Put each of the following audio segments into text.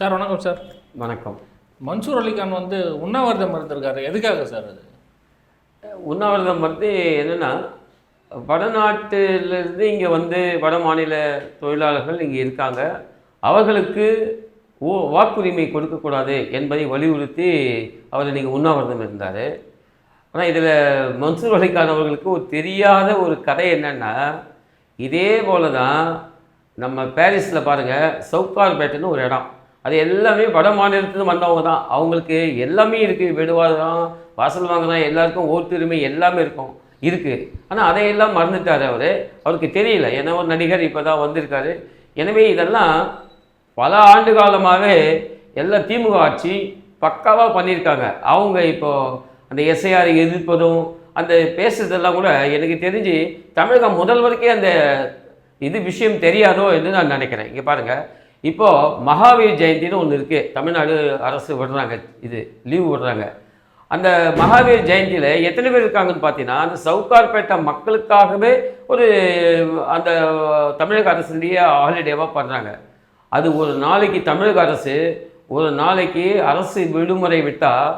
Sir வணக்கம் sir. வணக்கம். மன்சூர் அலிகான் வந்து உண்ணாவிரதம் இருந்திருக்காரு. எதுக்காக சார் அது? உண்ணாவிரதம் வந்து என்னென்னா வடநாட்டிலிருந்து இங்கே வந்து வட மாநில தொழிலாளர்கள் இங்கே இருக்காங்க. அவர்களுக்கு ஓ வாக்குரிமை கொடுக்கக்கூடாது என்பதை வலியுறுத்தி அவர் நீங்கள் உண்ணாவிரதம் இருந்தார். ஆனால் இதில் மன்சூர் அலிகான் அவர்களுக்கு ஒரு தெரியாத ஒரு கதை என்னென்னா இதே போல தான் நம்ம பாரிஸில் பாருங்கள் சவுக்கார்பேட்டுன்னு ஒரு இடம். அது எல்லாமே வட மாநிலத்துலேருந்து வந்தவங்க தான். அவங்களுக்கு எல்லாமே இருக்குது வீடுவாதம் வாசல் வாங்கலாம் எல்லாருக்கும் ஓட்டுரிமை எல்லாமே இருக்கும். இருக்குது ஆனால் அதையெல்லாம் மறந்துட்டார் அவர். அவருக்கு தெரியல. ஏன்னா ஒரு நடிகர் இப்போ தான் வந்திருக்காரு. எனவே இதெல்லாம் பல ஆண்டு காலமாகவே எல்லாம் திமுக ஆட்சி பக்காவாக பண்ணியிருக்காங்க. அவங்க இப்போது அந்த எஸ்ஐஆரை எதிர்ப்பதும் அந்த பேசுறதெல்லாம் கூட எனக்கு தெரிஞ்சு தமிழக முதல்வருக்கே அந்த இது விஷயம் தெரியாதோ என்று நான் நினைக்கிறேன். இங்கே பாருங்கள் இப்போது மகாவீர் ஜெயந்தின்னு ஒன்று இருக்குது தமிழ்நாடு அரசு விடுறாங்க. இது லீவு விடுறாங்க. அந்த மகாவீர் ஜெயந்தியில் எத்தனை பேர் இருக்காங்கன்னு பார்த்தீங்கன்னா அந்த சவுகார்பேட்டை மக்களுக்காகவே ஒரு அந்த தமிழக அரசுலேயே ஹாலிடேவாக பண்ணுறாங்க அது ஒரு நாளைக்கு தமிழக அரசு ஒரு நாளைக்கு அரசு விடுமுறை விட்டால்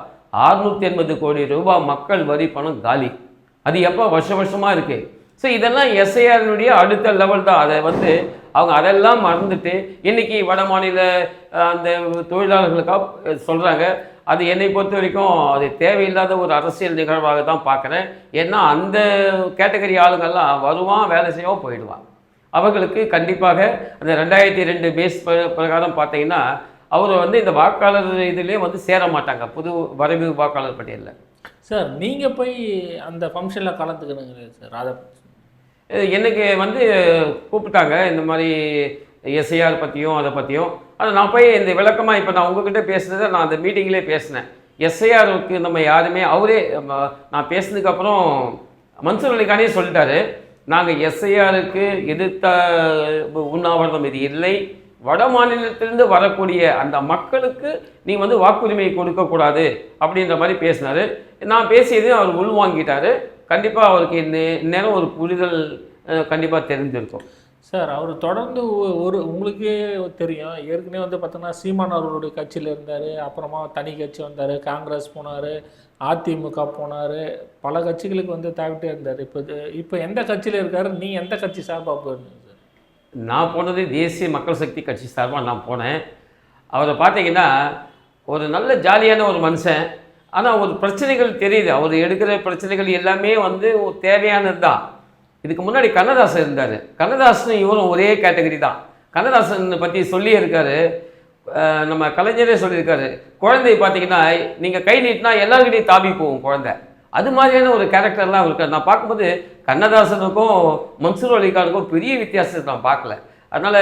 அறுநூற்றி எண்பது கோடி ரூபாய் மக்கள் வரி பணம் காலி. அது எப்போ வருஷ வருஷமாக இருக்குது ஸோ இதெல்லாம் எஸ்ஐஆரினுடைய அடுத்த லெவல் தான். அதை வந்து அவங்க அதெல்லாம் மறந்துட்டு இன்னைக்கு வட மாநில அந்த தொழிலாளர்களுக்காக சொல்கிறாங்க அது என்னை பொறுத்த வரைக்கும் அது தேவையில்லாத ஒரு அரசியல் நிகழ்வாக தான் பார்க்குறேன். ஏன்னா அந்த கேட்டகரி ஆளுங்கள்லாம் வருவான் வேலை செய்யவும் போயிடுவான் அவர்களுக்கு கண்டிப்பாக அந்த ரெண்டாயிரத்தி ரெண்டு பேஸ் பிரகாரம் பார்த்தீங்கன்னா அவர் வந்து இந்த வாக்காளர் இதுலேயே வந்து சேர மாட்டாங்க புது வரைவு வாக்காளர் பட்டியலில். சார் நீங்கள் போய் அந்த ஃபங்க்ஷனில் கலந்துக்கணுங்க சார் அதை எனக்கு வந்து கூப்பிட்டாங்க இந்த மாதிரி எஸ்ஐஆர் பற்றியும் அதை பற்றியும் அதை நான் போய் இந்த விளக்கமாக இப்போ நான் உங்ககிட்ட பேசுனதை நான் அந்த மீட்டிங்லேயே பேசினேன். எஸ்ஐஆருக்கு நம்ம யாருமே அவரே நான் பேசினதுக்கப்புறம் மன்சூர் அலிகானே சொல்லிட்டாரு நாங்கள் எஸ்ஐஆருக்கு எதிர்த்த உண்ணாவிரதம் இது இல்லை. வட மாநிலத்திலிருந்து வரக்கூடிய அந்த மக்களுக்கு நீ வந்து வாக்குரிமை கொடுக்கக்கூடாது அப்படின்ற மாதிரி பேசினாரு. நான் பேசியதையும் அவர் உள்வாங்கிட்டார். கண்டிப்பாக அவருக்கு இன்னே- இந்நேரம் ஒரு புரிதல் கண்டிப்பாக தெரிஞ்சிருக்கும். சார் அவர் தொடர்ந்து ஒரு உங்களுக்கே தெரியும். ஏற்கனவே வந்து பார்த்தோன்னா சீமான் அவர்களுடைய கட்சியில் இருந்தார். அப்புறமா தனி கட்சி வந்தார். காங்கிரஸ் போனார். அதிமுக போனார். பல கட்சிகளுக்கு வந்து தாவிட்டே இருந்தார். இப்போ இப்போ எந்த கட்சியில் இருக்காரு? நீ எந்த கட்சி சார்பாக போயிருந்தீங்க சார்? நான் போனது தேசிய மக்கள் சக்தி கட்சி சார்பாக நான் போனேன். அவரை பார்த்தீங்கன்னா ஒரு நல்ல ஜாலியான ஒரு மனுஷன். ஆனால் ஒரு பிரச்சனைகள் தெரியுது. அவர் எடுக்கிற பிரச்சனைகள் எல்லாமே வந்து தேவையானது தான் இதுக்கு முன்னாடி கண்ணதாசன் இருந்தார். கண்ணதாசனும் இவரும் ஒரே கேட்டகரி தான். கண்ணதாசன் பற்றி சொல்லியிருக்காரு. நம்ம கலைஞரே சொல்லியிருக்காரு. குழந்தை பார்த்தீங்கன்னா நீங்கள் கை நீட்டினா எல்லாருக்கிட்டையும் தாபி போகும் குழந்தை. அது மாதிரியான ஒரு கேரக்டர்லாம் இருக்கார் நான் பார்க்கும்போது கண்ணதாசனுக்கும் மன்சூர் அலிகானுக்கும் பெரிய வித்தியாசத்தை நான் பார்க்கல. அதனால்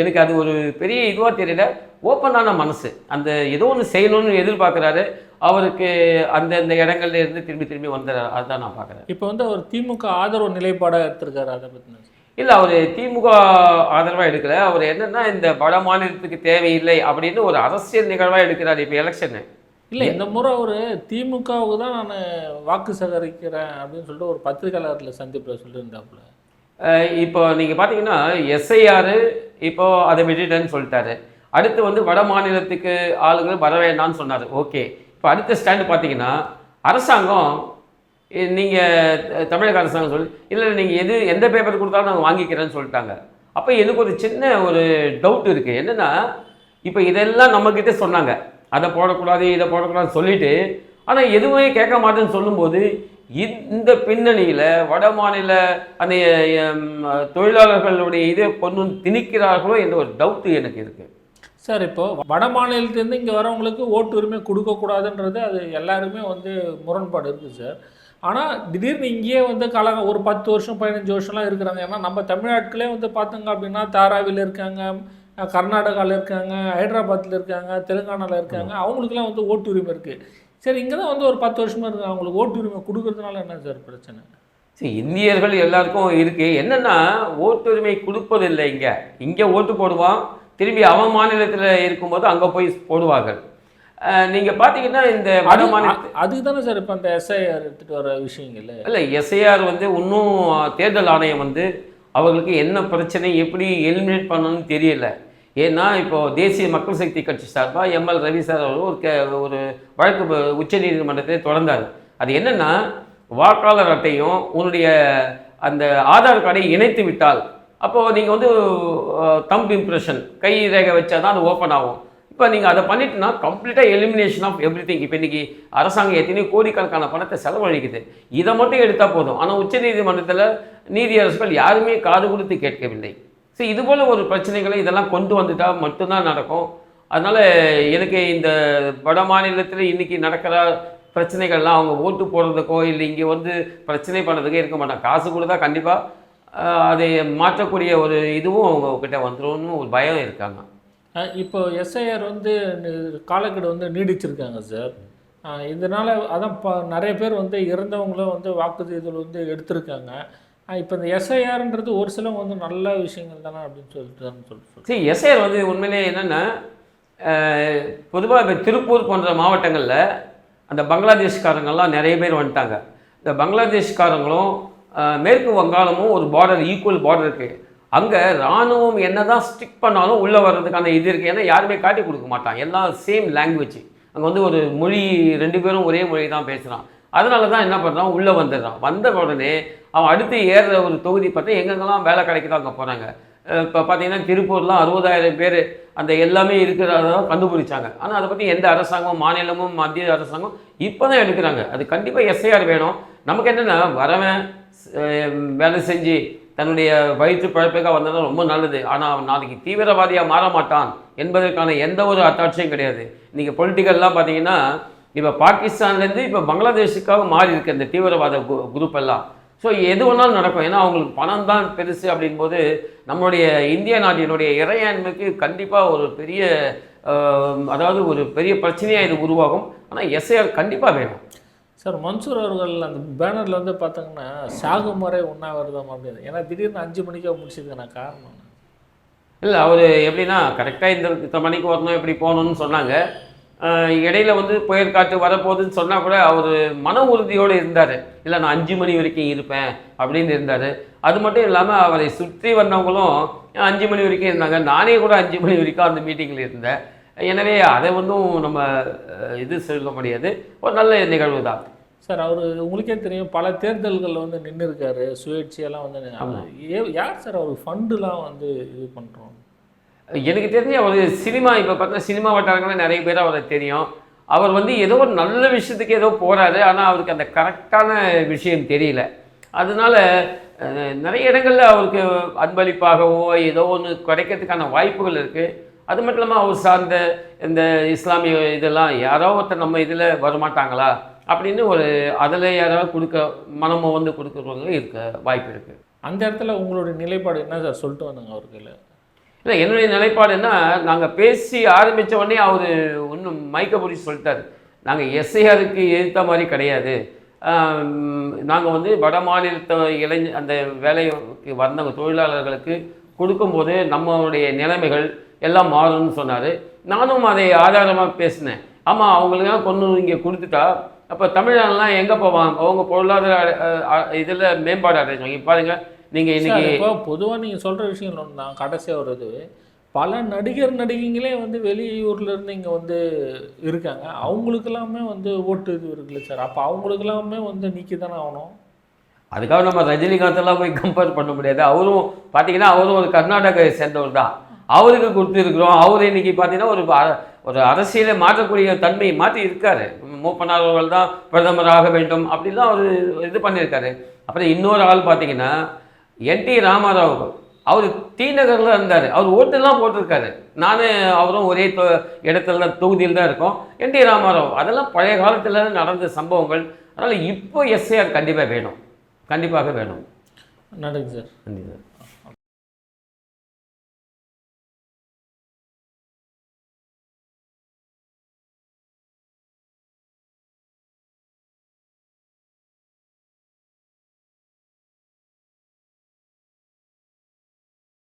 எனக்கு அது ஒரு பெரிய இதுவாக தெரியல. ஓப்பனான மனசு. அந்த ஏதோ ஒன்று செய்யணும்னு எதிர்பார்க்குறாரு. அவருக்கு அந்தந்த இடங்கள்ல இருந்து திரும்பி திரும்பி வந்துடுறாரு. அதுதான் நான் பார்க்குறேன். இப்போ வந்து அவர் திமுக ஆதரவு நிலைப்பாடாக எடுத்திருக்காரு அதை பற்றி இல்லை அவர் திமுக ஆதரவாக எடுக்கல. அவர் என்னன்னா இந்த வட மாநிலத்துக்கு தேவையில்லை அப்படின்னு ஒரு அரசியல் நிகழ்வாக எடுக்கிறார் இப்போ எலெக்ஷனு இல்லை இந்த முறை அவர் திமுகவுக்கு தான் நான் வாக்கு சேகரிக்கிறேன் அப்படின்னு சொல்லிட்டு ஒரு பத்திரிகையாளர்களில் சந்திப்பில் சொல்லியிருந்தாப்புல. இப்போ நீங்கள் பார்த்தீங்கன்னா எஸ்ஐஆர் இப்போ அதை விட்டுட்டேன்னு சொல்லிட்டாரு. அடுத்து வந்து வட மாநிலத்துக்கு ஆளுங்க வர வேண்டாம்னு சொன்னார். ஓகே. இப்போ அடுத்த ஸ்டாண்டு பார்த்தீங்கன்னா அரசாங்கம் நீங்கள் தமிழக அரசாங்கம் சொல்லி இல்லை நீங்கள் எது எந்த பேப்பர் கொடுத்தாலும் நாங்கள் வாங்கிக்கிறேன்னு சொல்லிட்டாங்க. அப்போ எனக்கு ஒரு சின்ன ஒரு டவுட் இருக்குது என்னென்னா இப்போ இதெல்லாம் நம்மக்கிட்ட சொன்னாங்க. அதை போடக்கூடாது இதை போடக்கூடாதுன்னு சொல்லிட்டு ஆனால் எதுவுமே கேட்க மாட்டேன்னு சொல்லும்போது இந்த பின்னணியில் வட மாநில அந்த தொழிலாளர்களுடைய இதை கொண்டு திணிக்கிறார்களோ என்ற ஒரு டவுட்டு எனக்கு இருக்குது சார் இப்போ வட மாநிலத்திலேருந்து இங்கே வரவங்களுக்கு ஓட்டு உரிமை கொடுக்கக்கூடாதுன்றது அது எல்லாருமே வந்து முரண்பாடு இருக்குது சார். ஆனால் திடீர்னு இங்கேயே வந்து கால ஒரு பத்து வருஷம் பதினஞ்சு வருஷம்லாம் இருக்கிறாங்க. ஏன்னா நம்ம தமிழ்நாட்டிலே வந்து பார்த்தோங்க அப்படின்னா தாராவியில் இருக்காங்க கர்நாடகாவில் இருக்காங்க ஹைதராபாத்தில் இருக்காங்க தெலுங்கானாவில் இருக்காங்க அவங்களுக்குலாம் வந்து ஓட்டு உரிமை இருக்குது சரி இங்கே தான் வந்து ஒரு பத்து வருஷமாக இருக்காங்க அவங்களுக்கு ஓட்டு உரிமை கொடுக்கறதுனால என்ன சார் பிரச்சனை? சரி இந்தியர்கள் எல்லாருக்கும் இருக்கு. என்னன்னா ஓட்டுரிமை கொடுப்பதில்லை இங்கே. இங்கே ஓட்டு போடுவான் திரும்பி அவன் மாநிலத்தில் இருக்கும்போது அங்கே போய் போடுவார்கள். அஹ், நீங்க பார்த்தீங்கன்னா இந்த வட மாநில அதுக்கு தானே சார் இப்போ அந்த எஸ்ஐஆர் எடுத்துகிட்டு வர விஷயங்கள் இல்லை எஸ்ஐஆர் வந்து இன்னும் தேர்தல் ஆணையம் வந்து அவர்களுக்கு என்ன பிரச்சனை எப்படி எலிமினேட் பண்ணணும்னு தெரியல. ஏன்னா இப்போ தேசிய மக்கள் சக்தி கட்சி சார்பாக எம்எல் ரவி சார் அவர் ஒரு க ஒரு வழக்கு உச்ச நீதிமன்றத்தை தொடர்ந்தார். அது என்னன்னா வாக்காளர் அட்டையும் உன்னுடைய அந்த ஆதார் கார்டை இணைத்து விட்டால் அப்போது நீங்கள் வந்து தம்ப் இம்ப்ரெஷன் கை ரேகை வச்சா தான் அது ஓப்பன் ஆகும். இப்போ நீங்கள் அதை பண்ணிட்டுனா கம்ப்ளீட்டாக எலிமினேஷன் ஆஃப் எவ்ரி திங் இப்போ இன்றைக்கி அரசாங்கம் எத்தனையோ கோடிக்கணக்கான பணத்தை செலவழிக்குது. இதை மட்டும் எடுத்தால் போதும். ஆனால் உச்சநீதிமன்றத்தில் நீதியரசுகள் யாருமே காது கொடுத்து கேட்கவில்லை. ஸோ இதுபோல் ஒரு பிரச்சனைகளை இதெல்லாம் கொண்டு வந்துட்டால் மட்டும்தான் நடக்கும். அதனால் எனக்கு இந்த வட மாநிலத்தில் இன்றைக்கி நடக்கிற பிரச்சனைகள்லாம் அவங்க ஓட்டு போடுறதுக்கோ இல்லை இங்கே வந்து பிரச்சனை பண்ணுறதுக்கோ இருக்க மாட்டாங்க. காசு கொடுத்தா கண்டிப்பாக அதை மாற்றக்கூடிய ஒரு இதுவும் அவங்க கிட்ட ஒரு பயம் இருக்காங்க. இப்போ எஸ்ஐஆர் வந்து காலக்கெடு வந்து நீடிச்சிருக்காங்க சார். இதனால் அதான் நிறைய பேர் வந்து இறந்தவங்களும் வந்து வாக்குறுதிகள் வந்து எடுத்திருக்காங்க. இப்போ இந்த எஸ்ஐஆர்ன்றது ஒரு சில வந்து நல்ல விஷயங்கள் தானே அப்படின்னு சொல்லிட்டு சொல்லிட்டு சரி எஸ்ஐஆர் வந்து உண்மையிலேயே என்னென்னா பொதுவாக இப்போ திருப்பூர் போன்ற மாவட்டங்களில் அந்த பங்களாதேஷ்காரங்கள்லாம் நிறைய பேர் வந்துட்டாங்க. இந்த பங்களாதேஷ்காரங்களும் மேற்கு வங்காளமும் ஒரு பார்டர் ஈக்குவல் பார்டர் இருக்குது அங்கே இராணுவம் என்ன தான் ஸ்டிக் பண்ணாலும் உள்ளே வர்றதுக்கான இது இருக்குது ஏன்னா யாருமே காட்டி கொடுக்க மாட்டான் எல்லாம் சேம் லாங்குவேஜ் அங்கே வந்து ஒரு மொழி ரெண்டு பேரும் ஒரே மொழி தான் பேசுகிறான் அதனால தான் என்ன பண்ணுறான் உள்ளே வந்துடுறான். வந்த உடனே அவன் அடுத்து ஏறுற ஒரு தொகுதி பார்த்தா எங்கெங்கெல்லாம் வேலை கிடைக்குதோ அங்கே போகிறாங்க இப்போ பார்த்தீங்கன்னா திருப்பூர்லாம் அறுபதாயிரம் பேர் அந்த எல்லாமே இருக்கிறதான் கண்டுபிடிச்சாங்க. ஆனால் அதை பற்றி எந்த அரசாங்கமும் மாநிலமும் மத்திய அரசாங்கம் இப்போ தான் எடுக்கிறாங்க. அது கண்டிப்பாக எஸ்ஐஆர் வேணும். நமக்கு என்னென்னா வரவன் வேலை செஞ்சு தன்னுடைய வயிற்று பிழைப்புக்காக வந்தது ரொம்ப நல்லது. ஆனால் அவன் நாளைக்கு தீவிரவாதியாக மாற மாட்டான் என்பதற்கான எந்த ஒரு அத்தாட்சியும் கிடையாது. இன்றைக்கி பொலிட்டிக்கல்லாம் பார்த்தீங்கன்னா இப்போ பாகிஸ்தான்லேருந்து இப்போ பங்களாதேஷுக்காக மாறி இருக்கு இந்த தீவிரவாத கு- குரூப் எல்லாம் ஸோ எது வேணாலும் நடக்கும். ஏன்னா அவங்களுக்கு பணம் தான் பெருசு அப்படின்போது நம்மளுடைய இந்திய நாட்டினுடைய இறையாண்மைக்கு கண்டிப்பாக ஒரு பெரிய அதாவது ஒரு பெரிய பிரச்சனையாக இது உருவாகும். ஆனால் எஸ்ஐஆர் கண்டிப்பாக வேணும். சார் மன்சூர் அவர்கள் அந்த பேனரில் வந்து பார்த்தீங்கன்னா சாகுமுறை உண்ணாவிரதம் அப்படின்னு ஏன்னா திடீர்னு அஞ்சு மணிக்கா முடிச்சதுக்கான காரணம்? இல்லை அவர் எப்படின்னா கரெக்டாக இந்த இத்தனை மணிக்கு வரணும் இப்படி போகணும்னு சொன்னாங்க. இடையில வந்து புயல் காற்று வரப்போகுதுன்னு சொன்னால் கூட அவர் மன உறுதியோடு இருந்தார். இல்லை நான் அஞ்சு மணி வரைக்கும் இருப்பேன் அப்படின்னு இருந்தார். அது மட்டும் இல்லாமல் அவரை சுற்றி வந்தவங்களும் அஞ்சு மணி வரைக்கும் இருந்தாங்க? நானே கூட அஞ்சு மணி வரைக்கும் அந்த மீட்டிங்கில் இருந்தேன். எனவே அதை வந்தும் நம்ம இது சொல்ல முடியாது. ஒரு நல்ல நிகழ்வு தான். சார் அவர் உங்களுக்கே தெரியும் பல தேர்தல்களில் வந்து நின்று இருக்காரு சுயேட்சையெல்லாம் வந்து யார் சார் அவர்? ஃபண்டுலாம் வந்து இது பண்ணுறோம் எனக்கு தெரிஞ்ச அவர் சினிமா இப்போ பார்த்தா சினிமா வட்டாரங்களில் நிறைய பேர் அவரை தெரியும். அவர் வந்து ஏதோ ஒரு நல்ல விஷயத்துக்கு ஏதோ போகிறாரு ஆனால் அவருக்கு அந்த கரெக்டான விஷயம் தெரியல. அதனால நிறைய இடங்களில் அவருக்கு அன்பளிப்பாகவோ ஏதோ ஒன்று கிடைக்கிறதுக்கான வாய்ப்புகள் இருக்குது அது மட்டும் இல்லாமல் அவர் சார்ந்த இந்த இஸ்லாமிய இதெல்லாம் யாரோ ஒருத்தர் நம்ம இதில் வரமாட்டாங்களா? அப்படின்னு ஒரு அதில் யாராவது கொடுக்க மனமோ வந்து கொடுக்குறவங்க இருக்க வாய்ப்பு இருக்குது அந்த இடத்துல உங்களுடைய நிலைப்பாடு என்ன சார்? சொல்லிட்டு வந்தாங்க அவருக்கு இல்லை என்னுடைய நிலைப்பாடு என்ன? நாங்கள் பேசி ஆரம்பித்த உடனே அவர் ஒன்றும் மைக்க பிடிச்சி சொல்லிட்டார். நாங்கள் எஸ்ஐஆருக்கு எதிர்த்த மாதிரி கிடையாது. நாங்கள் வந்து வட மாநிலத்தை இளைஞ அந்த வேலைக்கு வந்தவங்க தொழிலாளர்களுக்கு கொடுக்கும்போது நம்மளுடைய நிலைமைகள் எல்லாம் மாறும்னு சொன்னார். நானும் அதை ஆதாரமாக பேசினேன். ஆமாம் அவங்களுக்கெல்லாம் கொண்டு இங்கே கொடுத்துட்டா அப்போ தமிழன்லாம் எங்கே போவான் அவங்க பொருளாதார இதில் மேம்பாடு அடைஞ்சாங்க இப்போ நீங்கள் இன்னைக்கு சார் இப்போ பொதுவாக நீங்கள் சொல்கிற விஷயங்கள் ஒன்று தான் கடைசியாக வருது பல நடிகர் நடிகைங்களே வந்து வெளியூர்ல இருந்து இங்கே வந்து இருக்காங்க. அவங்களுக்கெல்லாமே வந்து ஓட்டு இது இருக்குல்ல சார். அப்போ அவங்களுக்கெல்லாமே வந்து நீக்கி தானே ஆகணும்? அதுக்காக நம்ம ரஜினிகாந்தெல்லாம் போய் கம்பேர் பண்ண முடியாது. அவரும் பார்த்தீங்கன்னா அவரும் ஒரு கர்நாடகாவை சேர்ந்தவர் தான். அவருக்கு கொடுத்துருக்குறோம். அவர் இன்னைக்கு பார்த்தீங்கன்னா ஒரு ஒரு அரசியலை மாற்றக்கூடிய தன்மையை மாற்றி இருக்காரு. மூப்பனார் அவர்கள் தான் பிரதமர் ஆக வேண்டும் அப்படிலாம் அவர் இது பண்ணியிருக்காரு. அப்புறம் இன்னொரு ஆள் பார்த்தீங்கன்னா என் டி அவர் டி நகரில் இருந்தார். அவர் ஓட்டெல்லாம் போட்டிருக்காரு. நானும் அவரும் ஒரே தொ இடத்துல தான் தொகுதியில் தான் இருக்கோம். என் டி ராமாராவ் அதெல்லாம் பழைய காலத்தில் நடந்த சம்பவங்கள். அதனால் இப்போ எஸ்ஏஆர் கண்டிப்பாக வேணும். கண்டிப்பாக வேணும். நடுங்க சார். கண்டிப்பாக